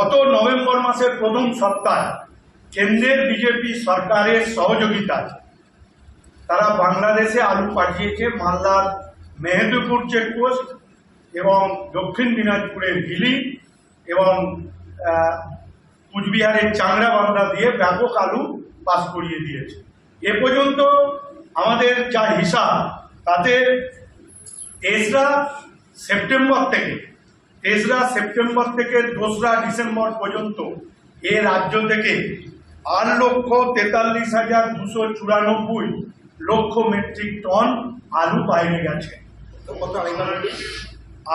গত নভেম্বর মাসের প্রথম সপ্তাহে কেন্দ্রের বিজেপি সরকারের সহযোগিতায় তারা বাংলাদেশে আলু পাঠিয়েছে, মালদার মেহেদুপুর চেকপোস্ট এবং দক্ষিণ দিনাজপুরের হিলি এবং কুচবিহারের কুচবিহারের চাংড়াবান্ধা দিয়ে ব্যাপক আলু পাস করিয়ে দিয়েছে। এ পর্যন্ত আমাদের যা হিসাব, তাতে তেসরা সেপ্টেম্বর থেকে তেসরা সেপ্টেম্বর থেকে দোসরা ডিসেম্বর পর্যন্ত এ রাজ্য থেকে আট লক্ষ তেতাল্লিশ হাজার দুশো চুরানব্বই লক্ষ মেট্রিক টন আলু বাইরে গেছে।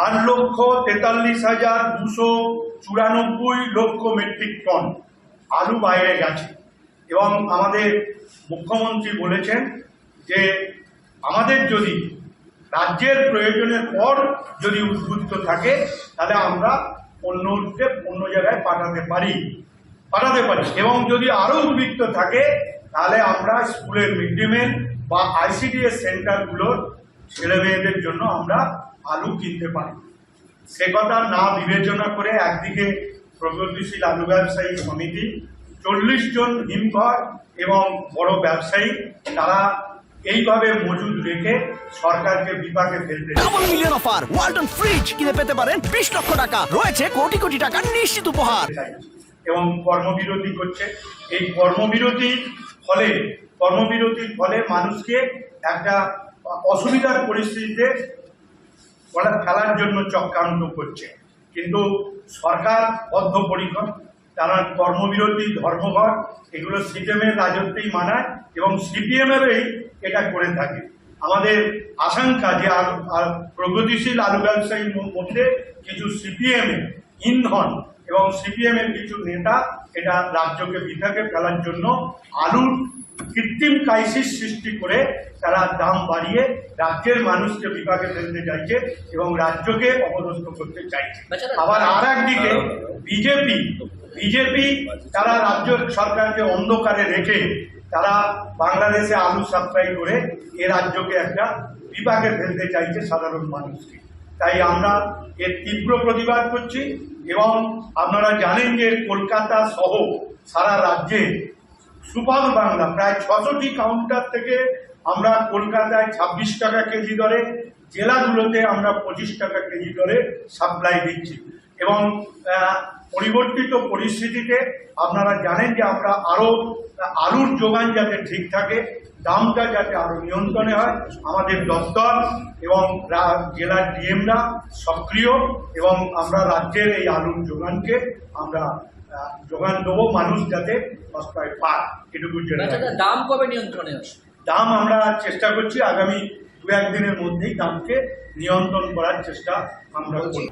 আট লক্ষ তেতাল্লিশ হাজার দুশো চুরানব্বই লক্ষ মেট্রিক টন আলু বাইরে গেছে। এবং আমাদের মুখ্যমন্ত্রী বলেছেন যে আমাদের যদি রাজ্যের প্রয়োজনের পর যদি উদ্বুদ্ধ থাকে, তাহলে আমরা অন্য অন্য জায়গায় পাঠাতে পারি। পাঠাতে পারি। এবং যদি আরও উদ্বৃত্ত থাকে, তাহলে আমরা স্কুলের মিড ডে মিল বা আইসিডিএস সেন্টারগুলোর ছেলে মেয়েদের জন্য আমরা আলু কিনতে পারি। সে কথা না বিবেচনা করে একদিকে প্রগতিশীল আলু ব্যবসায়ী সমিতি, চল্লিশ জন হিমঘর এবং বড় ব্যবসায়ী, তারা এইভাবে মজুদ রেখে সরকারকে বিপাকে ফেলতে double million offer Walton fridge কিনে পেতে পারেন বিশ লক্ষ টাকা। রয়েছে কোটি কোটি টাকার নিশ্চিত উপহার। এবং কর্মবিরতি করছে। এই কর্মবিরতির ফলে কর্মবিরতির ফলে মানুষকে একটা অসুবিধার পরিস্থিতিতে ফেলার জন্য চক্রান্ত করছে। কিন্তু সরকার বদ্ধপরিকর। তারা কর্মবিরতি ধর্মঘট এগুলো সিপিএমের রাজত্বেই মানায় এবং সিপিএমেরই এটা করে থাকে। আমাদের আশঙ্কা যে প্রগতিশীল আলু ব্যবসায়ীর মধ্যে কিছু সিপিএম ইন্ধন এবং সিপিএম এর কিছু নেতা এটা রাজ্যকে বিথাকে ফেলার জন্য আলুর কৃত্রিম ক্রাইসিস সৃষ্টি করে তারা দাম বাড়িয়ে রাজ্যের মানুষকে বিপাকে ফেলতে চাইছে এবং রাজ্যকে অপদস্থ করতে চাইছে। আবার আর একদিকে বিজেপি বিজেপি, তারা রাজ্য সরকারকে অন্ধকারে রেখে তারা বাংলাদেশে আলু সাপ্লাই করে এ রাজ্যকে একটা বিপাকে ফেলতে চাইছে সাধারণ মানুষকে। তাই আমরা এর তীব্র প্রতিবাদ করছি এবং আপনারা জানেন যে কলকাতা সহ সারা রাজ্যে সুপার বাংলা প্রায় ছশোটি কাউন্টার থেকে আমরা কলকাতায় ছাব্বিশ টাকা কেজি দরে, জেলাগুলোতে আমরা পঁচিশ টাকা কেজি দরে সাপ্লাই দিচ্ছি। এবং পরিবর্তিত পরিস্থিতিতে আপনারা জানেন যে আমরা আরও আলুর যোগান যাতে ঠিক থাকে দামটা যাতে আরও নিয়ন্ত্রণে হয় আমাদের দপ্তর এবং জেলার ডিএমরা সক্রিয় এবং আমরা রাজ্যের এই আলুর যোগানকে আমরা যোগান দেবো মানুষ যাতে সস্তায় পায় এটুকু আচ্ছা দাম কবে নিয়ন্ত্রণে আসবে? দাম আমরা চেষ্টা করছি আগামী দু একদিনের মধ্যেই দামকে নিয়ন্ত্রণ করার চেষ্টা আমরা করব।